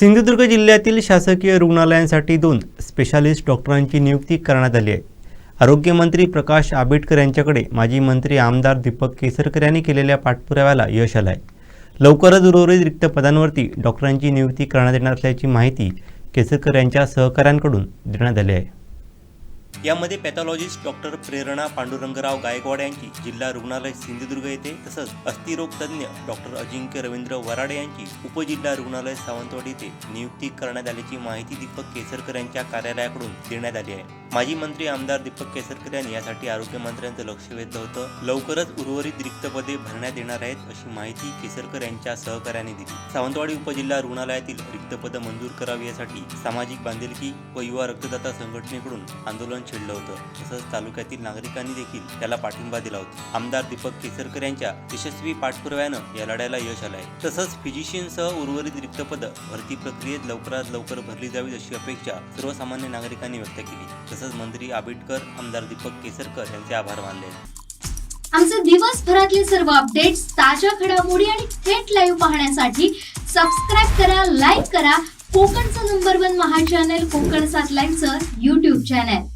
सिंधुदुर्ग जिल्ह्यातील शासकीय रुग्णालयांसाठी दोन स्पेशालिस्ट डॉक्टरांची नियुक्ती करण्यात आली आहे. आरोग्यमंत्री प्रकाश आंबेडकर यांच्याकडे माजी मंत्री आमदार दीपक केसरकर यांनी केलेल्या पाठपुराव्याला यश आलं आहे लवकरच उर्वरित रिक्त पदांवरती डॉक्टरांची नियुक्ती करण्यात येणार असल्याची माहिती केसरकर यांच्या सहकाऱ्यांकडून देण्यात आली आहे. यामध्ये पॅथॉलॉजिस्ट डॉक्टर प्रेरणा पांडुरंगराव गायकवाड यांची जिल्हा रुग्णालय सिंधुदुर्ग येथे तसंच अस्थिरोग तज्ज्ञ डॉक्टर अजिंक्य रवींद्र वराडे यांची उपजिल्हा रुग्णालय सावंतवाडी येथे नियुक्ती करण्यात आल्याची माहिती दीपक केसरकर यांच्या कार्यालयाकडून देण्यात आली आहे. माजी मंत्री आमदार दीपक केसरकर यांनी यासाठी आरोग्यमंत्र्यांचं लक्ष वेधलं होतं. लवकरच उर्वरित रिक्त पदे भरण्यात येणार आहेत अशी माहिती केसरकर यांच्या सहकार्याने दिली. सावंतवाडी उपजिल्हा रुग्णालयातील रिक्त पदं मंजूर करावी यासाठी सामाजिक बांधिलकी व युवा रक्तदाता संघटनेकडून आंदोलन छेडलं होतं. तसंच तालुक्यातील नागरिकांनी देखील त्याला पाठिंबा दिला होता. आमदार दीपक केसरकर यांच्या यशस्वी पाठपुराव्यानं या लढ्याला यश आलं आहे तसंच फिजिशियनसह उर्वरित रिक्त पदं भरती प्रक्रियेत लवकरात लवकर भरली जावीत अशी अपेक्षा सर्वसामान्य नागरिकांनी व्यक्त केली. तसंच मंत्री आबिटकर आमदार दीपक केसरकर यांचे आभार मानले. आमचे दिवसभरातले सर्व अपडेट्स ताज्या घडामोडी आणि थेट लाईव्ह पाहण्यासाठी सबस्क्राईब करा लाईक करा. कोकणचं नंबर वन महा चॅनल कोकण सात लाईव्हचं युट्यूब चॅनल